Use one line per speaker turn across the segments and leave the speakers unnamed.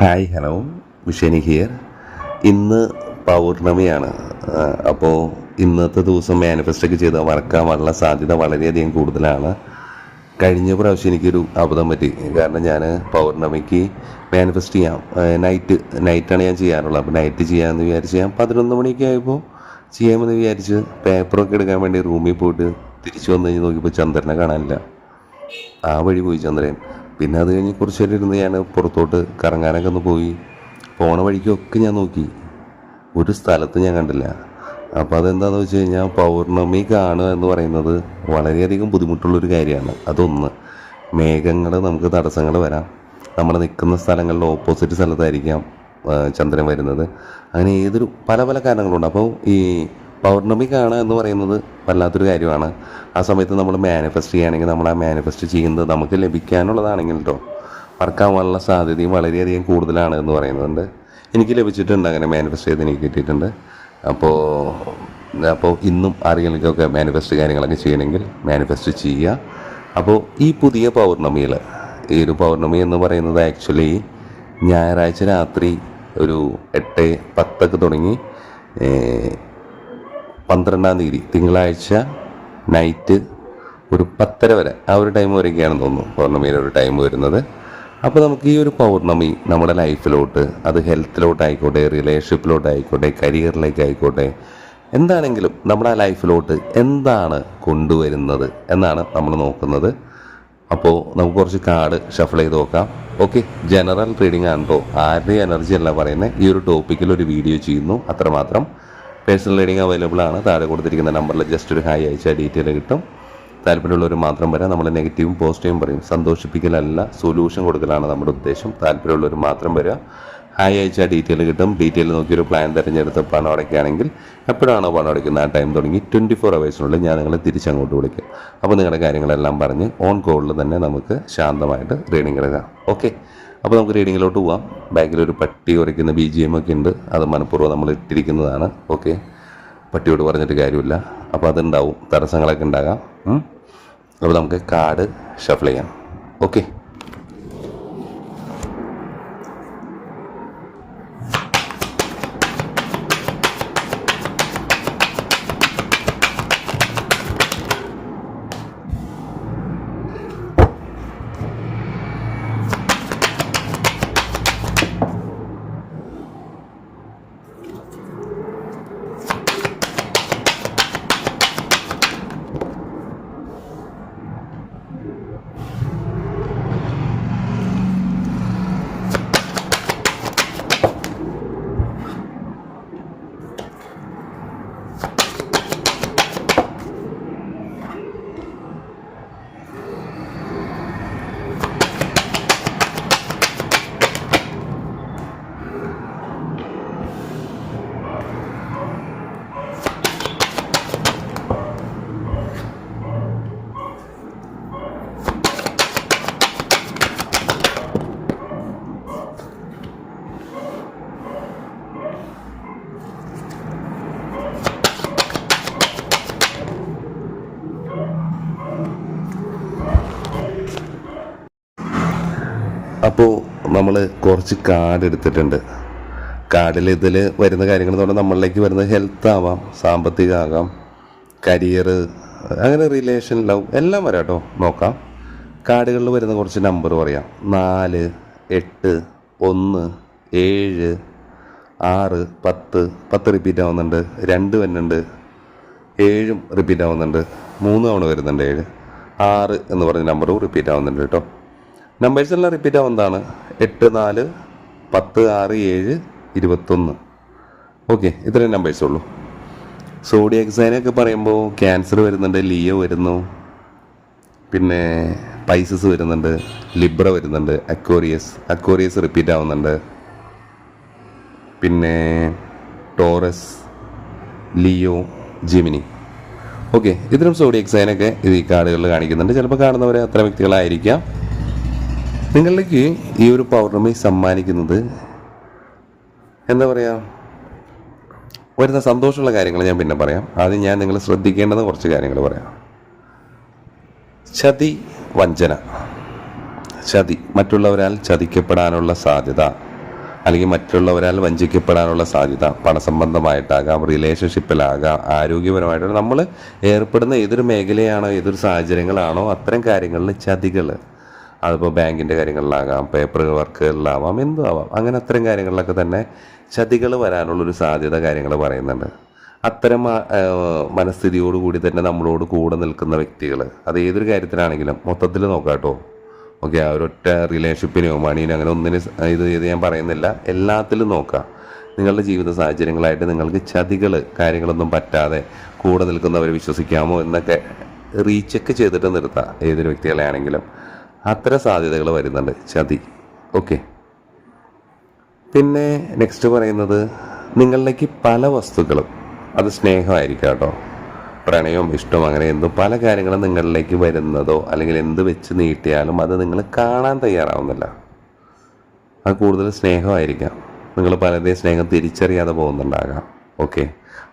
Hi hello. വിഷനി here ഇന്ന് പൗർണമിയാണ്. അപ്പോൾ ഇന്നത്തെ ദിവസം മാനിഫെസ്റ്റൊക്കെ ചെയ്ത് വറക്കാനുള്ള സാധ്യത വളരെയധികം കൂടുതലാണ്. കഴിഞ്ഞ പ്രാവശ്യം എനിക്കൊരു അബദ്ധം പറ്റി. കാരണം ഞാൻ പൗർണമിക്ക് മാനിഫെസ്റ്റ് ചെയ്യാം. നൈറ്റ് നൈറ്റാണ് ഞാൻ ചെയ്യാറുള്ളത്. അപ്പോൾ നൈറ്റ് ചെയ്യാമെന്ന് വിചാരിച്ച് ഞാൻ പതിനൊന്ന് മണിയൊക്കെ ആയപ്പോൾ ചെയ്യാമെന്ന് വിചാരിച്ച് പേപ്പറൊക്കെ എടുക്കാൻ വേണ്ടി റൂമിൽ പോയിട്ട് തിരിച്ചു വന്നു കഴിഞ്ഞ് നോക്കിയപ്പോൾ ചന്ദ്രനെ കാണാനില്ല. ആ വഴി പോയി ചന്ദ്രൻ. പിന്നെ അത് കഴിഞ്ഞ് കുറച്ച് നേരം ഇരുന്ന് ഞാൻ പുറത്തോട്ട് കറങ്ങാനൊക്കെ ഒന്ന് പോയി. പോണ വഴിക്കൊക്കെ ഞാൻ നോക്കി. ഒരു സ്ഥലത്ത് ഞാൻ കണ്ടില്ല. അപ്പോൾ അതെന്താണെന്ന് വെച്ച് കഴിഞ്ഞാൽ പൗർണമി കാണുക എന്ന് പറയുന്നത് വളരെയധികം ബുദ്ധിമുട്ടുള്ളൊരു കാര്യമാണ്. അതൊന്ന്. മേഘങ്ങൾ നമുക്ക് തടസ്സങ്ങൾ വരാം. നമ്മൾ നിൽക്കുന്ന സ്ഥലങ്ങളുടെ ഓപ്പോസിറ്റ് സ്ഥലത്തായിരിക്കാം ചന്ദ്രൻ വരുന്നത്. അങ്ങനെ ഏതൊരു പല പല കാരണങ്ങളുണ്ട്. അപ്പോൾ ഈ പൗർണമി കാണുക എന്ന് പറയുന്നത് വല്ലാത്തൊരു കാര്യമാണ്. ആ സമയത്ത് നമ്മൾ മാനിഫെസ്റ്റ് ചെയ്യുകയാണെങ്കിൽ നമ്മൾ ആ മാനിഫെസ്റ്റ് ചെയ്യുന്നത് നമുക്ക് ലഭിക്കാനുള്ളതാണെങ്കിൽ കേട്ടോ വർക്കാവാനുള്ള സാധ്യതയും വളരെയധികം കൂടുതലാണ് എന്ന് പറയുന്നുണ്ട്. എനിക്ക് ലഭിച്ചിട്ടുണ്ട് അങ്ങനെ മാനിഫെസ്റ്റ് ചെയ്ത് എനിക്ക് കിട്ടിയിട്ടുണ്ട്. അപ്പോൾ അപ്പോൾ ഇന്നും ആരെങ്കിലുമൊക്കെ മാനിഫെസ്റ്റ് കാര്യങ്ങളൊക്കെ ചെയ്യണമെങ്കിൽ മാനിഫെസ്റ്റ് ചെയ്യുക. അപ്പോൾ ഈ പുതിയ പൗർണമിയിൽ ഈ ഒരു പൗർണമി എന്ന് പറയുന്നത് ആക്ച്വലി ഞായറാഴ്ച രാത്രി ഒരു എട്ട് പത്തൊക്കെ തുടങ്ങി പന്ത്രണ്ടാം തീയതി തിങ്കളാഴ്ച നൈറ്റ് ഒരു പത്തര വരെ. ആ ഒരു ടൈം വരെയൊക്കെയാണെന്ന് തോന്നുന്നു പൗർണമിയുടെ ഒരു ടൈം വരുന്നത്. അപ്പോൾ നമുക്ക് ഈ ഒരു പൗർണമി നമ്മുടെ ലൈഫിലോട്ട് അത് ഹെൽത്തിലോട്ടായിക്കോട്ടെ റിലേഷൻഷിപ്പിലോട്ടായിക്കോട്ടെ കരിയറിലേക്ക് ആയിക്കോട്ടെ എന്താണെങ്കിലും നമ്മുടെ ലൈഫിലോട്ട് എന്താണ് കൊണ്ടുവരുന്നത് എന്നാണ് നമ്മൾ നോക്കുന്നത്. അപ്പോൾ നമുക്ക് കുറച്ച് കാർഡ് ഷഫിൾ ചെയ്ത് നോക്കാം. ഓക്കെ ജനറൽ റീഡിംഗ് കേട്ടോ ആരുടെ എനർജി അല്ല പറയുന്നത്? ഈ ഒരു ടോപ്പിക്കിൽ ഒരു വീഡിയോ ചെയ്യുന്നു. അത്രമാത്രം. പേഴ്സണൽ റീഡിംഗ് അവൈലബിൾ ആണ്. താഴെ കൊടുത്തിരിക്കുന്ന നമ്പറിൽ ജസ്റ്റ് ഒരു ഹായ് അയച്ചാൽ ഡീറ്റെയിൽ കിട്ടും. താല്പര്യമുള്ളവർ മാത്രം വരാം. നമ്മൾ നെഗറ്റീവും പോസിറ്റീവും പറയും. സന്തോഷിപ്പിക്കലല്ല സൊല്യൂഷൻ കൊടുക്കലാണ് നമ്മുടെ ഉദ്ദേശം. താല്പര്യമുള്ളവർ മാത്രം വരിക ഹായ് അയച്ചാൽ ഡീറ്റെയിൽ കിട്ടും. ഡീറ്റെയിൽ നോക്കി ഒരു പ്ലാൻ തിരഞ്ഞെടുത്ത് പണം അടയ്ക്കുകയാണെങ്കിൽ എപ്പോഴാണോ പണം അടയ്ക്കുന്നത്? ആ ടൈം തുടങ്ങി ട്വന്റി ഫോർ അവേഴ്സിനുള്ളിൽ ഞാൻ നിങ്ങളെ തിരിച്ചങ്ങോട്ട് വിളിക്കും. അപ്പോൾ നിങ്ങളുടെ കാര്യങ്ങളെല്ലാം പറഞ്ഞ് ഓൺ കോളിൽ തന്നെ നമുക്ക് ശാന്തമായിട്ട് റീഡിംഗ് എടുക്കാം ഓക്കെ അപ്പോൾ നമുക്ക് റീഡിങ്ങിലോട്ട് പോവാം. ബാക്കിൽ ഒരു പട്ടി ഉരയ്ക്കുന്ന ബി ജി എം ഒക്കെ ഉണ്ട്. അത് മനഃപൂർവം നമ്മൾ ഇട്ടിരിക്കുന്നതാണ്. ഓക്കെ പട്ടിയോട് പറഞ്ഞിട്ട് കാര്യമില്ല. അപ്പോൾ അതുണ്ടാവും. തടസ്സങ്ങളൊക്കെ ഉണ്ടാകാം. അപ്പോൾ നമുക്ക് കാർഡ് ഷഫിൾ ചെയ്യാം. ഓക്കെ നമ്മൾ കുറച്ച് കാർഡ് എടുത്തിട്ടുണ്ട്. കാർഡിൽ ഇതിൽ വരുന്ന കാര്യങ്ങൾ എന്ന് പറഞ്ഞാൽ നമ്മളിലേക്ക് വരുന്ന ഹെൽത്ത് ആവാം സാമ്പത്തിക ആകാം കരിയർ അങ്ങനെ റിലേഷൻ ലവ് എല്ലാം വരാം കേട്ടോ നോക്കാം. കാർഡുകളിൽ വരുന്ന കുറച്ച് നമ്പർ പറയാം. നാല് എട്ട് ഒന്ന് ഏഴ് ആറ് പത്ത് പത്ത് റിപ്പീറ്റ് ആവുന്നുണ്ട് രണ്ട് വരുന്നുണ്ട് ഏഴും റിപ്പീറ്റ് ആവുന്നുണ്ട് മൂന്ന് തവണ വരുന്നുണ്ട് ഏഴ് ആറ് എന്ന് പറഞ്ഞ നമ്പറും റിപ്പീറ്റ് ആവുന്നുണ്ട് കേട്ടോ നമ്പേഴ്സ് എല്ലാം റിപ്പീറ്റ് ആവുന്നതാണ്. എട്ട് നാല് പത്ത് ആറ് ഏഴ് ഇരുപത്തൊന്ന്. ഓക്കെ ഇത്രയും നമ്പേഴ്സ് ഉള്ളൂ. സോഡിയക് സൈനൊക്കെ പറയുമ്പോൾ ക്യാൻസർ വരുന്നുണ്ട് ലിയോ വരുന്നു. പിന്നെ പൈസസ് വരുന്നുണ്ട് ലിബ്ര വരുന്നുണ്ട് അക്വോറിയസ് അക്വോറിയസ് റിപ്പീറ്റ് ആവുന്നുണ്ട്. പിന്നെ ടോറസ് ലിയോ ജിമിനി ഓക്കെ ഇത്തരം സോഡിയക് സൈനൊക്കെ ഇത് ഈ കാർഡുകളിൽ കാണിക്കുന്നുണ്ട്. ചിലപ്പോൾ കാണുന്നവരെ അത്ര വ്യക്തികളായിരിക്കാം. നിങ്ങളിലേക്ക് ഈ ഒരു പൗർണമി സമ്മാനിക്കുന്നത് എന്താ പറയുക വരുന്ന സന്തോഷമുള്ള കാര്യങ്ങൾ ഞാൻ പിന്നെ പറയാം. ആദ്യം ഞാൻ നിങ്ങൾ ശ്രദ്ധിക്കേണ്ടത് കുറച്ച് കാര്യങ്ങൾ പറയാം. ചതി വഞ്ചന. ചതി. മറ്റുള്ളവരാൽ ചതിക്കപ്പെടാനുള്ള സാധ്യത അല്ലെങ്കിൽ മറ്റുള്ളവരാൽ വഞ്ചിക്കപ്പെടാനുള്ള സാധ്യത. പണസംബന്ധമായിട്ടാകാം റിലേഷൻഷിപ്പിലാകാം ആരോഗ്യപരമായിട്ടാണ്. നമ്മൾ ഏർപ്പെടുന്ന ഏതൊരു മേഖലയാണോ ഏതൊരു സാഹചര്യങ്ങളാണോ അത്തരം കാര്യങ്ങളിൽ ചതികൾ അതിപ്പോൾ ബാങ്കിന്റെ കാര്യങ്ങളിലാകാം പേപ്പർ വർക്കുകളിലാവാം എന്തും ആവാം. അങ്ങനെ അത്തരം കാര്യങ്ങളിലൊക്കെ തന്നെ ചതികൾ വരാനുള്ളൊരു സാധ്യത കാര്യങ്ങൾ പറയുന്നുണ്ട്. അത്തരം മനസ്ഥിതിയോടുകൂടി തന്നെ നമ്മളോട് കൂടെ നിൽക്കുന്ന വ്യക്തികൾ അത് ഏതൊരു കാര്യത്തിലാണെങ്കിലും മൊത്തത്തിൽ നോക്കാട്ടോ കേട്ടോ ഓക്കെ ആ ഒരൊറ്റ റിലേഷൻഷിപ്പിനെയോ മണീനോ അങ്ങനെ ഒന്നിനും ഇത് ഇത് ഞാൻ പറയുന്നില്ല. എല്ലാത്തിലും നോക്കുക നിങ്ങളുടെ ജീവിത സാഹചര്യങ്ങളായിട്ട് നിങ്ങൾക്ക് ചതികൾ കാര്യങ്ങളൊന്നും പറ്റാതെ കൂടെ നിൽക്കുന്നവരെ വിശ്വസിക്കാമോ എന്നൊക്കെ റീചെക്ക് ചെയ്തിട്ട് നിർത്താം. ഏതൊരു വ്യക്തികളെ ആണെങ്കിലും അത്തരം സാധ്യതകൾ വരുന്നുണ്ട് ചതി ഓക്കെ പിന്നെ നെക്സ്റ്റ് പറയുന്നത് നിങ്ങളിലേക്ക് പല വസ്തുക്കളും അത് സ്നേഹമായിരിക്കാം കേട്ടോ. പ്രണയവും ഇഷ്ടവും അങ്ങനെ എന്തും പല കാര്യങ്ങളും നിങ്ങളിലേക്ക് വരുന്നതോ അല്ലെങ്കിൽ എന്ത് വെച്ച് നീട്ടിയാലും അത് നിങ്ങൾ കാണാൻ തയ്യാറാവുന്നില്ല. അത് കൂടുതൽ സ്നേഹമായിരിക്കാം. നിങ്ങൾ പലരുടെയും സ്നേഹം തിരിച്ചറിയാതെ പോകുന്നുണ്ടാകാം. ഓക്കെ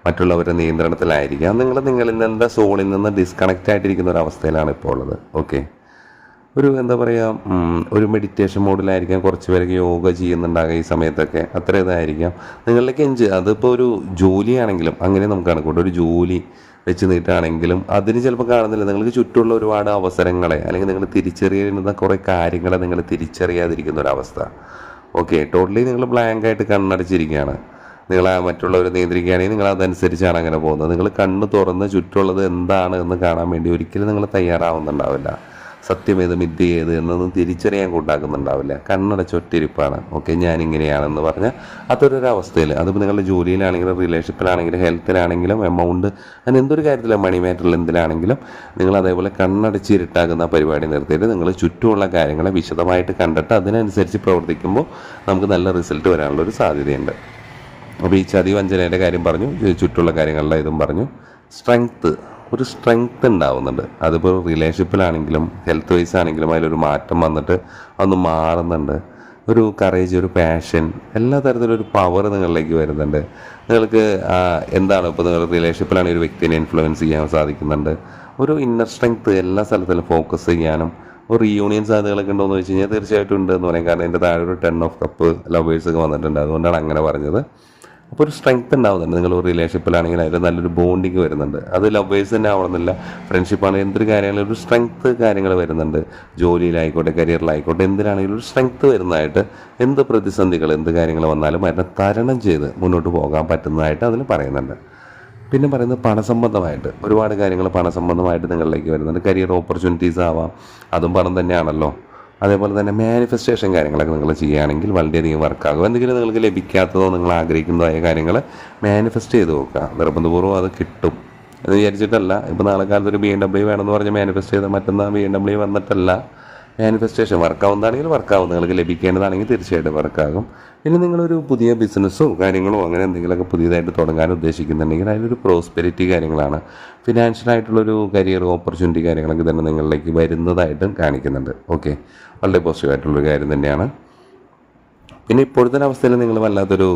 മറ്റുള്ളവരുടെ നിയന്ത്രണത്തിലായിരിക്കാം. നിങ്ങൾ നിങ്ങളിൽ നിന്ന് സോളിൽ നിന്ന് ഡിസ്കണക്റ്റ് ആയിട്ടിരിക്കുന്ന ഒരു അവസ്ഥയിലാണ് ഇപ്പോൾ ഉള്ളത്. ഓക്കെ ഒരു എന്താ പറയുക ഒരു മെഡിറ്റേഷൻ മോഡിലായിരിക്കാം കുറച്ച് പേരൊക്കെ യോഗ ചെയ്യുന്നുണ്ടാകുക ഈ സമയത്തൊക്കെ. അത്ര ഇതായിരിക്കാം. നിങ്ങളിലേക്ക് എഞ്ച് അതിപ്പോൾ ഒരു ജോലിയാണെങ്കിലും അങ്ങനെ നമുക്ക് കണക്കൂട്ടും ഒരു ജോലി വെച്ച് നീട്ടാണെങ്കിലും അതിന് ചിലപ്പോൾ കാണുന്നില്ല. നിങ്ങൾക്ക് ചുറ്റുമുള്ള ഒരുപാട് അവസരങ്ങളെ അല്ലെങ്കിൽ നിങ്ങൾ തിരിച്ചറിയുന്ന കുറേ കാര്യങ്ങളെ നിങ്ങൾ തിരിച്ചറിയാതിരിക്കുന്ന ഒരവസ്ഥ ഓക്കെ ടോട്ടലി നിങ്ങൾ ബ്ലാങ്ക് ആയിട്ട് കണ്ണടച്ചിരിക്കുകയാണ്. നിങ്ങൾ മറ്റുള്ളവരെ നിയന്ത്രിക്കുകയാണെങ്കിൽ നിങ്ങൾ അതനുസരിച്ചാണ് അങ്ങനെ പോകുന്നത്. നിങ്ങൾ കണ്ണ് തുറന്ന് ചുറ്റുള്ളത് എന്താണ് എന്ന് കാണാൻ വേണ്ടി ഒരിക്കലും നിങ്ങൾ തയ്യാറാവുന്നുണ്ടാവില്ല. സത്യം മിഥ്യയേത് എന്നൊന്നും തിരിച്ചറിയാൻ കൂട്ടാക്കുന്നുണ്ടാവില്ല കണ്ണടച്ചൊറ്റിരിപ്പാണ് ഓക്കെ ഞാനിങ്ങനെയാണെന്ന് പറഞ്ഞാൽ അതൊരു അവസ്ഥയിൽ അതിപ്പോൾ നിങ്ങളുടെ ജോലിയിലാണെങ്കിലും റിലേഷൻഷിപ്പിലാണെങ്കിലും ഹെൽത്തിലാണെങ്കിലും എമൗണ്ട് അങ്ങനെ എന്തൊരു കാര്യത്തിലും മണി മാറ്ററിൽ എന്തിലാണെങ്കിലും നിങ്ങൾ അതേപോലെ കണ്ണടച്ച് ഇരുട്ടാക്കുന്ന പരിപാടി നിർത്തിയിട്ട് നിങ്ങൾ ചുറ്റുമുള്ള കാര്യങ്ങളെ വിശദമായിട്ട് കണ്ടിട്ട് അതിനനുസരിച്ച് പ്രവർത്തിക്കുമ്പോൾ നമുക്ക് നല്ല റിസൾട്ട് വരാനുള്ള ഒരു സാധ്യതയുണ്ട്. അപ്പോൾ ഈ ചതി വഞ്ചനയുടെ കാര്യം പറഞ്ഞു ചുറ്റുള്ള കാര്യങ്ങളുടെ ഇതും പറഞ്ഞു. സ്ട്രെങ്ത്ത് ഒരു സ്ട്രെങ്ത് ഉണ്ടാവുന്നുണ്ട്. അതിപ്പോൾ റിലേഷൻഷിപ്പിലാണെങ്കിലും ഹെൽത്ത് വൈസ് ആണെങ്കിലും അതിലൊരു മാറ്റം വന്നിട്ട് ഒന്ന് മാറുന്നുണ്ട്. ഒരു കറേജ് ഒരു പാഷൻ എല്ലാ തരത്തിലും ഒരു പവർ നിങ്ങളിലേക്ക് വരുന്നുണ്ട്. നിങ്ങൾക്ക് എന്താണ് ഇപ്പോൾ നിങ്ങൾ റിലേഷൻഷിപ്പിലാണെങ്കിൽ ഒരു വ്യക്തിനെ ഇൻഫ്ലുവൻസ് ചെയ്യാൻ സാധിക്കുന്നുണ്ട്. ഒരു ഇന്നർ സ്ട്രെങ്ത് എല്ലാ സ്ഥലത്തിലും ഫോക്കസ് ചെയ്യാനും ഒരു റീയൂണിയൻ സാധ്യതകളൊക്കെ ഉണ്ടോ എന്ന് വെച്ച് കഴിഞ്ഞാൽ തീർച്ചയായിട്ടും ഉണ്ട് എന്ന് പറയാം. കാരണം എന്റെ താഴെ ഒരു ടെൻ ഓഫ് കപ്പ് ലവേഴ്സ് ഒക്കെ വന്നിട്ടുണ്ട്. അതുകൊണ്ടാണ് അങ്ങനെ പറഞ്ഞത്. അപ്പോൾ ഒരു സ്ട്രെങ്ത് ഉണ്ടാവുന്നുണ്ട്. നിങ്ങൾ ഒരു റിലേഷൻഷിപ്പിലാണെങ്കിൽ അതിൽ നല്ലൊരു ബോണ്ടിങ് വരുന്നുണ്ട്. അത് ലവേഴ്സ് തന്നെ ആവണമെന്നില്ല. ഫ്രണ്ട്ഷിപ്പാണ് എന്തൊരു കാര്യമാണെങ്കിലും ഒരു സ്ട്രെങ്ത് കാര്യങ്ങൾ വരുന്നുണ്ട്. ജോലിയിലായിക്കോട്ടെ കരിയറിലായിക്കോട്ടെ എന്തിനാണെങ്കിലും ഒരു സ്ട്രെങ്ത് വരുന്നതായിട്ട് എന്ത് പ്രതിസന്ധികൾ എന്ത് കാര്യങ്ങൾ വന്നാലും അതിനെ തരണം ചെയ്ത് മുന്നോട്ട് പോകാൻ പറ്റുന്നതായിട്ട് അതിൽ പറയുന്നുണ്ട്. പിന്നെ പറയുന്നത് പണസംബന്ധമായിട്ട്. ഒരുപാട് കാര്യങ്ങൾ പണസംബന്ധമായിട്ട് നിങ്ങളിലേക്ക് വരുന്നുണ്ട്. കരിയർ ഓപ്പർച്യൂണിറ്റീസ് ആവാം. അതും പണം തന്നെയാണല്ലോ. അതേപോലെ തന്നെ മാനിഫെസ്റ്റേഷൻ കാര്യങ്ങളൊക്കെ നിങ്ങൾ ചെയ്യുകയാണെങ്കിൽ വളരെയധികം വർക്കാകും എന്തെങ്കിലും നിങ്ങൾക്ക് ലഭിക്കാത്തതോ നിങ്ങൾ ആഗ്രഹിക്കുന്നതായ കാര്യങ്ങൾ മാനിഫെസ്റ്റ് ചെയ്ത് നോക്കുക. നിർബന്ധപൂർവം അത് കിട്ടും. എന്ന് വിചാരിച്ചിട്ടല്ല. ഇപ്പോൾ നാളെ കാലത്ത് ഒരു ബി എം ഡബ്ല്യു വേണമെന്ന് പറഞ്ഞ് മാനിഫെസ്റ്റ് ചെയ്താൽ മറ്റന്നാൾ ബി എം ഡബ്ല്യു വന്നിട്ടല്ല. മാനിഫെസ്റ്റേഷൻ വർക്കാവുന്നതാണെങ്കിൽ വർക്കാവും നിങ്ങൾക്ക് ലഭിക്കേണ്ടതാണെങ്കിൽ തീർച്ചയായിട്ടും വർക്കാകും പിന്നെ നിങ്ങളൊരു പുതിയ ബിസിനസ്സോ കാര്യങ്ങളോ അങ്ങനെ എന്തെങ്കിലുമൊക്കെ പുതിയതായിട്ട് തുടങ്ങാൻ ഉദ്ദേശിക്കുന്നുണ്ടെങ്കിൽ അതിലൊരു പ്രോസ്പെരിറ്റി കാര്യങ്ങളാണ്. ഫിനാൻഷ്യലായിട്ടുള്ളൊരു കരിയർ ഓപ്പർച്യൂണിറ്റി കാര്യങ്ങളൊക്കെ തന്നെ നിങ്ങളിലേക്ക് വരുന്നതായിട്ടും കാണിക്കുന്നുണ്ട്. ഓക്കെ വളരെ പോസിറ്റീവായിട്ടുള്ളൊരു കാര്യം തന്നെയാണ്. പിന്നെ ഇപ്പോഴത്തെ ഒരു അവസ്ഥയിൽ നിങ്ങൾ വല്ലാത്തൊരു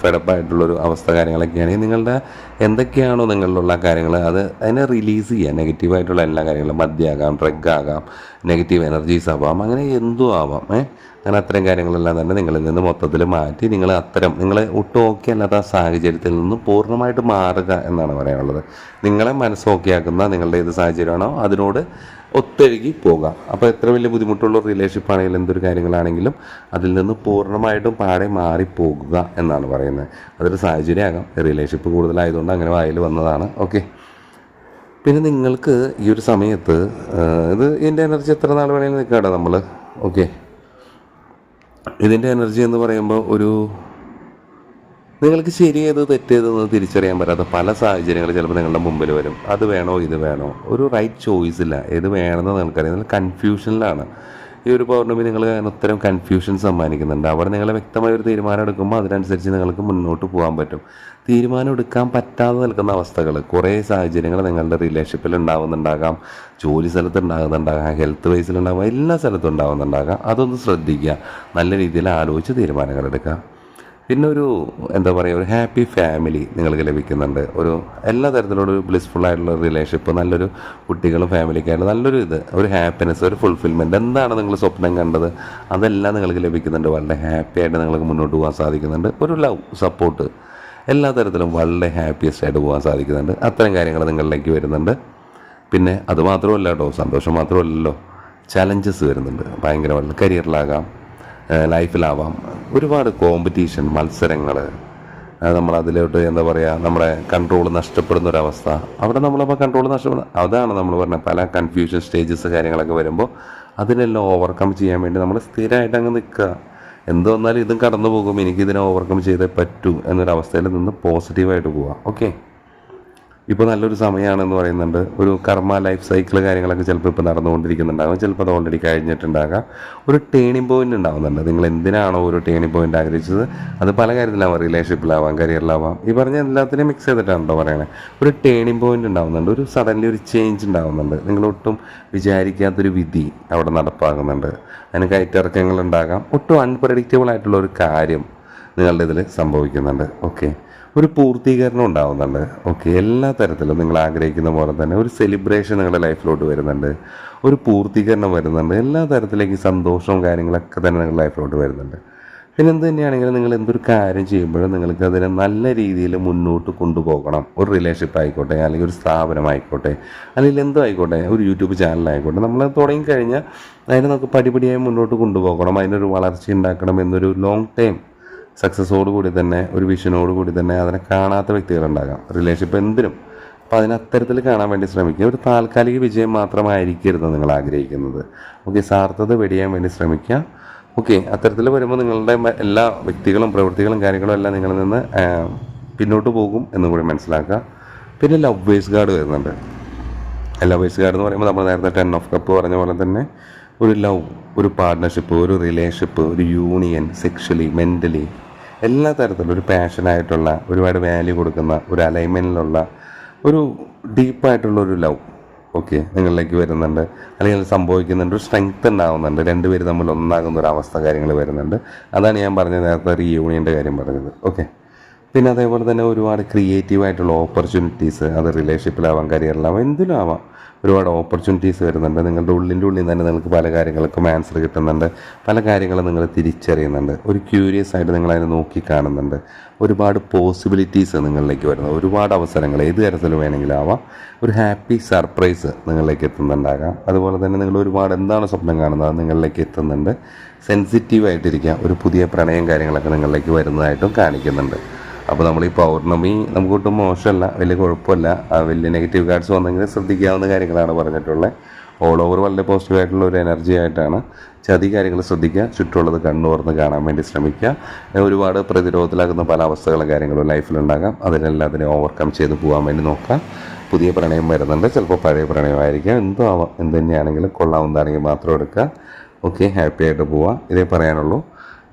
ഫെഡപ്പായിട്ടുള്ളൊരു അവസ്ഥ കാര്യങ്ങളൊക്കെയാണെങ്കിൽ നിങ്ങളുടെ എന്തൊക്കെയാണോ നിങ്ങളിലുള്ള കാര്യങ്ങൾ അത് അതിനെ റിലീസ് ചെയ്യുക. നെഗറ്റീവായിട്ടുള്ള എല്ലാ കാര്യങ്ങളും മദ്യമാകാം ഡ്രഗ് ആകാം നെഗറ്റീവ് എനർജീസ് ആവാം അങ്ങനെ എന്തും ആവാം ഏ? അങ്ങനെ അത്തരം കാര്യങ്ങളെല്ലാം തന്നെ നിങ്ങളിൽ നിന്ന് മൊത്തത്തിൽ മാറ്റി നിങ്ങൾ അത്തരം നിങ്ങൾ ഒട്ടും ഓക്കെ അല്ലാത്ത സാഹചര്യത്തിൽ നിന്ന് പൂർണമായിട്ട് മാറുക എന്നാണ് പറയാനുള്ളത്. നിങ്ങളെ മനസ്സ് ഓക്കെ ആക്കുന്ന നിങ്ങളുടെ ഏത് സാഹചര്യമാണോ അതിനോട് ഒത്തൊഴുകി പോകാം. അപ്പോൾ എത്ര വലിയ ബുദ്ധിമുട്ടുള്ള റിലേഷൻഷിപ്പ് ആണെങ്കിലും എന്തൊരു കാര്യങ്ങളാണെങ്കിലും അതിൽ നിന്ന് പൂർണമായിട്ടും പാടെ മാറിപ്പോകുക എന്നാണ് പറയുന്നത്. അതൊരു സാഹചര്യമാകാം. റിലേഷൻഷിപ്പ് കൂടുതലായതുകൊണ്ട് അങ്ങനെ വായിൽ വന്നതാണ്. ഓക്കെ പിന്നെ നിങ്ങൾക്ക് ഈ ഒരു സമയത്ത് ഇത് ഇതിന്റെ എനർജി എത്ര നാൾ വേണമെങ്കിലും നിൽക്കാട്ടോ നമ്മൾ ഓക്കെ ഇതിന്റെ എനർജി എന്ന് പറയുമ്പോൾ ഒരു നിങ്ങൾക്ക് ശരിയേത് തെറ്റേതെന്ന് തിരിച്ചറിയാൻ പറ്റാത്ത പല സാഹചര്യങ്ങൾ ചിലപ്പോൾ നിങ്ങളുടെ മുമ്പിൽ വരും. അത് വേണോ ഇത് വേണോ? ഒരു റൈറ്റ് ചോയ്സ് ഇല്ല. ഏത് വേണമെന്ന് നിങ്ങൾക്കറിയാം. നിങ്ങൾ കൺഫ്യൂഷനിലാണ് ഈ ഒരു പൗർണമി നിങ്ങൾ ഉത്തരം കൺഫ്യൂഷൻ സമ്മാനിക്കുന്നുണ്ട്. അവർ നിങ്ങൾ വ്യക്തമായ ഒരു തീരുമാനം എടുക്കുമ്പോൾ അതിനനുസരിച്ച് നിങ്ങൾക്ക് മുന്നോട്ട് പോകാൻ പറ്റും. തീരുമാനം എടുക്കാൻ പറ്റാതെ നിൽക്കുന്ന അവസ്ഥകൾ. കുറേ സാഹചര്യങ്ങൾ നിങ്ങളുടെ റിലേഷൻഷിപ്പിൽ ഉണ്ടാകുന്നുണ്ടാകാം ജോലി സ്ഥലത്ത് ഉണ്ടാകുന്നുണ്ടാകാം. ഹെൽത്ത് വൈസിലുണ്ടാകാം എല്ലാ സ്ഥലത്തും ഉണ്ടാകുന്നുണ്ടാകാം. അതൊന്ന് ശ്രദ്ധിക്കുക. നല്ല രീതിയിൽ ആലോചിച്ച് തീരുമാനങ്ങൾ എടുക്കുക. പിന്നെ ഒരു എന്താ പറയുക ഒരു ഹാപ്പി ഫാമിലി നിങ്ങൾക്ക് ലഭിക്കുന്നുണ്ട്. ഒരു എല്ലാ തരത്തിലുള്ള ഒരു ബ്ലിസ്ഫുൾ ആയിട്ടുള്ള റിലേഷൻഷിപ്പ് നല്ലൊരു കുട്ടികളും ഫാമിലിക്കായിട്ട് നല്ലൊരു ഇത് ഒരു ഹാപ്പിനെസ് ഒരു ഫുൾഫിൽമെന്റ് എന്താണ് നിങ്ങൾ സ്വപ്നം കണ്ടത്? അതെല്ലാം നിങ്ങൾക്ക് ലഭിക്കുന്നുണ്ട്. വളരെ ഹാപ്പി ആയിട്ട് നിങ്ങൾക്ക് മുന്നോട്ട് പോകാൻ സാധിക്കുന്നുണ്ട്. ഒരു ലവ് സപ്പോർട്ട് എല്ലാ തരത്തിലും വളരെ ഹാപ്പിയസ്റ്റ് ആയിട്ട് പോകാൻ സാധിക്കുന്നുണ്ട്. അത്തരം കാര്യങ്ങൾ നിങ്ങളിലേക്ക് വരുന്നുണ്ട്. പിന്നെ അത് മാത്രമല്ല കേട്ടോ സന്തോഷം മാത്രമല്ലല്ലോ. ചലഞ്ചസ് വരുന്നുണ്ട്. ഭയങ്കരമായിട്ടുള്ള കരിയറിലാകാം ലൈഫിലാവാം. ഒരുപാട് കോമ്പറ്റീഷൻ മത്സരങ്ങൾ നമ്മൾ അതിലോട്ട് എന്താ പറയുക നമ്മുടെ കൺട്രോൾ നഷ്ടപ്പെടുന്ന ഒരവസ്ഥ അവിടെ നമ്മളപ്പോൾ കൺട്രോൾ നഷ്ടപ്പെടുന്ന അതാണ് നമ്മൾ പറഞ്ഞ പല കൺഫ്യൂഷൻ സ്റ്റേജസ് കാര്യങ്ങളൊക്കെ വരുമ്പോൾ അതിനെല്ലാം ഓവർകം ചെയ്യാൻ വേണ്ടി നമ്മൾ സ്ഥിരമായിട്ട് അങ്ങ് നിൽക്കുക എന്ത് വന്നാലും ഇതും കടന്നു പോകും എനിക്കിതിനെ ഓവർകം ചെയ്തേ പറ്റൂ എന്നൊരവസ്ഥയിൽ നിന്ന് പോസിറ്റീവായിട്ട് പോവുക ഓക്കെ ഇപ്പോൾ നല്ലൊരു സമയമാണെന്ന് പറയുന്നുണ്ട്. ഒരു കർമ്മ ലൈഫ് സൈക്കിൾ കാര്യങ്ങളൊക്കെ ചിലപ്പോൾ ഇപ്പോൾ നടന്നുകൊണ്ടിരിക്കുന്നുണ്ടാകും ചിലപ്പോൾ അത് ഓൾറെഡി കഴിഞ്ഞിട്ടുണ്ടാകാം. ഒരു ടേണിംഗ് പോയിന്റ് ഉണ്ടാകുന്നുണ്ട് നിങ്ങൾ എന്തിനാണോ ഒരു ടേണിംഗ് പോയിന്റ് ആഗ്രഹിച്ചത്? അത് പല കാര്യത്തിലാവാം. റിലേഷൻഷിപ്പിലാവാം കരിയറിലാവാം ഈ പറഞ്ഞ എല്ലാത്തിനെയും മിക്സ് ചെയ്തിട്ടാണല്ലോ പറയണേ. ഒരു ടേണിംഗ് പോയിന്റ് ഉണ്ടാകുന്നുണ്ട് ഒരു സഡൻലി ഒരു ചേഞ്ച് ഉണ്ടാകുന്നുണ്ട് നിങ്ങളൊട്ടും വിചാരിക്കാത്തൊരു വിധി അവിടെ നടപ്പാകുന്നുണ്ട്. അതിന് കയറ്റിറക്കങ്ങൾ ഉണ്ടാകാം. ഒട്ടും അൺപ്രഡിക്റ്റബിൾ ആയിട്ടുള്ള ഒരു കാര്യം നിങ്ങളുടെ ഇതിൽ സംഭവിക്കുന്നുണ്ട്. ഓക്കെ ഒരു പൂർത്തീകരണം ഉണ്ടാവുന്നുണ്ട്. ഓക്കെ എല്ലാ തരത്തിലും നിങ്ങൾ ആഗ്രഹിക്കുന്ന പോലെ തന്നെ ഒരു സെലിബ്രേഷൻ നിങ്ങളുടെ ലൈഫിലോട്ട് വരുന്നുണ്ട്. ഒരു പൂർത്തീകരണം വരുന്നുണ്ട്. എല്ലാ തരത്തിലേക്കും സന്തോഷവും കാര്യങ്ങളൊക്കെ തന്നെ നിങ്ങളുടെ ലൈഫിലോട്ട് വരുന്നുണ്ട്. പിന്നെ എന്ത് തന്നെയാണെങ്കിലും നിങ്ങൾ എന്തൊരു കാര്യം ചെയ്യുമ്പോഴും നിങ്ങൾക്ക് അതിനെ നല്ല രീതിയിൽ മുന്നോട്ട് കൊണ്ടുപോകണം. ഒരു റിലേഷൻഷിപ്പ് ആയിക്കോട്ടെ അല്ലെങ്കിൽ ഒരു സ്ഥാപനം സ്ഥാപനമായിക്കോട്ടെ അല്ലെങ്കിൽ എന്തോ ആയിക്കോട്ടെ ഒരു യൂട്യൂബ് ചാനലായിക്കോട്ടെ നമ്മൾ തുടങ്ങിക്കഴിഞ്ഞാൽ അതിനെ നമുക്ക് പടിപടിയായി മുന്നോട്ട് കൊണ്ടുപോകണം. അതിനൊരു വളർച്ച ഉണ്ടാക്കണം എന്നൊരു ലോങ് ടൈം സക്സസ്സോട് കൂടി തന്നെ ഒരു വിഷനോട് കൂടി തന്നെ അതിനെ കാണാത്ത വ്യക്തികളുണ്ടാകാം. റിലേഷൻഷിപ്പ് എന്തിനും. അപ്പോൾ അതിനെ അത്തരത്തിൽ കാണാൻ വേണ്ടി ശ്രമിക്കുക. ഒരു താൽക്കാലിക വിജയം മാത്രമായിരിക്കരുത് നിങ്ങൾ ആഗ്രഹിക്കുന്നത്. ഓക്കെ സാർത്ഥത വെടിയാൻ വേണ്ടി ശ്രമിക്കുക. ഓക്കെ അത്തരത്തിൽ വരുമ്പോൾ നിങ്ങളുടെ എല്ലാ വ്യക്തികളും പ്രവൃത്തികളും കാര്യങ്ങളും എല്ലാം നിങ്ങളിൽ നിന്ന് പിന്നോട്ട് പോകും എന്ന് കൂടി മനസ്സിലാക്കുക. പിന്നെ ലവ് വേസ് ഗാർഡ് വരുന്നുണ്ട്. ലവ് വേഴ്സ് ഗാർഡ് എന്ന് പറയുമ്പോൾ നമ്മൾ നേരത്തെ ടെൻ ഓഫ് കപ്പ് പറഞ്ഞ പോലെ തന്നെ ഒരു ലവ് ഒരു പാർട്ട്ണർഷിപ്പ് ഒരു റിലേഷൻഷിപ്പ് ഒരു യൂണിയൻ സെക്ഷലി മെന്റലി എല്ലാ തരത്തിലും ഒരു പാഷനായിട്ടുള്ള ഒരുപാട് വാല്യൂ കൊടുക്കുന്ന ഒരു അലൈൻമെന്റിലുള്ള ഒരു ഡീപ്പായിട്ടുള്ള ഒരു ലവ്. ഓക്കെ നിങ്ങളിലേക്ക് വരുന്നുണ്ട്. അല്ലെങ്കിൽ സംഭവിക്കുന്നുണ്ട്. ഒരു സ്ട്രെങ്ത് ഉണ്ടാകുന്നുണ്ട് രണ്ടുപേര് തമ്മിൽ ഒന്നാകുന്ന ഒരു അവസ്ഥ കാര്യങ്ങൾ വരുന്നുണ്ട്. അതാണ് ഞാൻ പറഞ്ഞ നേരത്തെ റീയൂണിയന്റെ കാര്യം പറഞ്ഞത്. ഓക്കെ പിന്നെ അതേപോലെ തന്നെ ഒരുപാട് ക്രിയേറ്റീവായിട്ടുള്ള ഓപ്പർച്യൂണിറ്റീസ് അത് റിലേഷൻഷിപ്പിലാവാം കരിയറിലാവാം എന്തിലും ആവാം ഒരുപാട് ഓപ്പർച്യൂണിറ്റീസ് വരുന്നുണ്ട്. നിങ്ങളുടെ ഉള്ളിന്റെ ഉള്ളിൽ തന്നെ നിങ്ങൾക്ക് പല കാര്യങ്ങൾക്കും ആൻസർ കിട്ടുന്നുണ്ട്. പല കാര്യങ്ങളും നിങ്ങൾ തിരിച്ചറിയുന്നുണ്ട്. ഒരു ക്യൂരിയസ് ആയിട്ട് നിങ്ങൾ അതിനെ നോക്കി കാണുന്നുണ്ട്. ഒരുപാട് പോസിബിലിറ്റീസ് നിങ്ങളിലേക്ക് വരുന്നത് ഒരുപാട് അവസരങ്ങൾ ഏത് തരത്തിൽ വേണമെങ്കിലും ആവാം. ഒരു ഹാപ്പി സർപ്രൈസ് നിങ്ങളിലേക്ക് എത്തുന്നുണ്ടാകാം. അതുപോലെ തന്നെ നിങ്ങൾ ഒരുപാട് എന്താണ് സ്വപ്നം കാണുന്നത്? അത് നിങ്ങളിലേക്ക് എത്തുന്നുണ്ട്. സെൻസിറ്റീവ് ആയിട്ടിരിക്കുക ഒരു പുതിയ പ്രണയം കാര്യങ്ങളൊക്കെ നിങ്ങളിലേക്ക് വരുന്നതായിട്ടും കാണിക്കുന്നുണ്ട്. അപ്പോൾ നമ്മൾ ഈ പൗർണമി നമുക്ക് ഒട്ടും മോശമല്ല വലിയ കുഴപ്പമില്ല. വലിയ നെഗറ്റീവ് കാർഡ്സ് വന്നെങ്കിൽ ശ്രദ്ധിക്കാവുന്ന കാര്യങ്ങളാണ് പറഞ്ഞിട്ടുള്ളത് ഓൾ ഓവർ വളരെ പോസിറ്റീവ് ആയിട്ടുള്ള ഒരു എനർജി ആയിട്ടാണ്. ചതി കാര്യങ്ങൾ ശ്രദ്ധിക്കുക ചുറ്റുമുള്ളത് കണ്ണു തുറന്ന് കാണാൻ വേണ്ടി ശ്രമിക്കുക. ഒരുപാട് പ്രതിരോധത്തിലാകുന്ന പല അവസ്ഥകളും കാര്യങ്ങളും ലൈഫിലുണ്ടാകാം. അതിനെല്ലാം അതിനെ ഓവർകം ചെയ്ത് പോകാൻ വേണ്ടി നോക്കാം. പുതിയ പ്രണയം വരുന്നുണ്ട്. ചിലപ്പോൾ പഴയ പ്രണയമായിരിക്കാം. എന്തോ ആവാം എന്ത് തന്നെയാണെങ്കിലും കൊള്ളാവുന്നതാണെങ്കിൽ മാത്രം എടുക്കുക. ഓക്കെ ഹാപ്പി ആയിട്ട് പോവാം. ഇതേ പറയാനുള്ളൂ.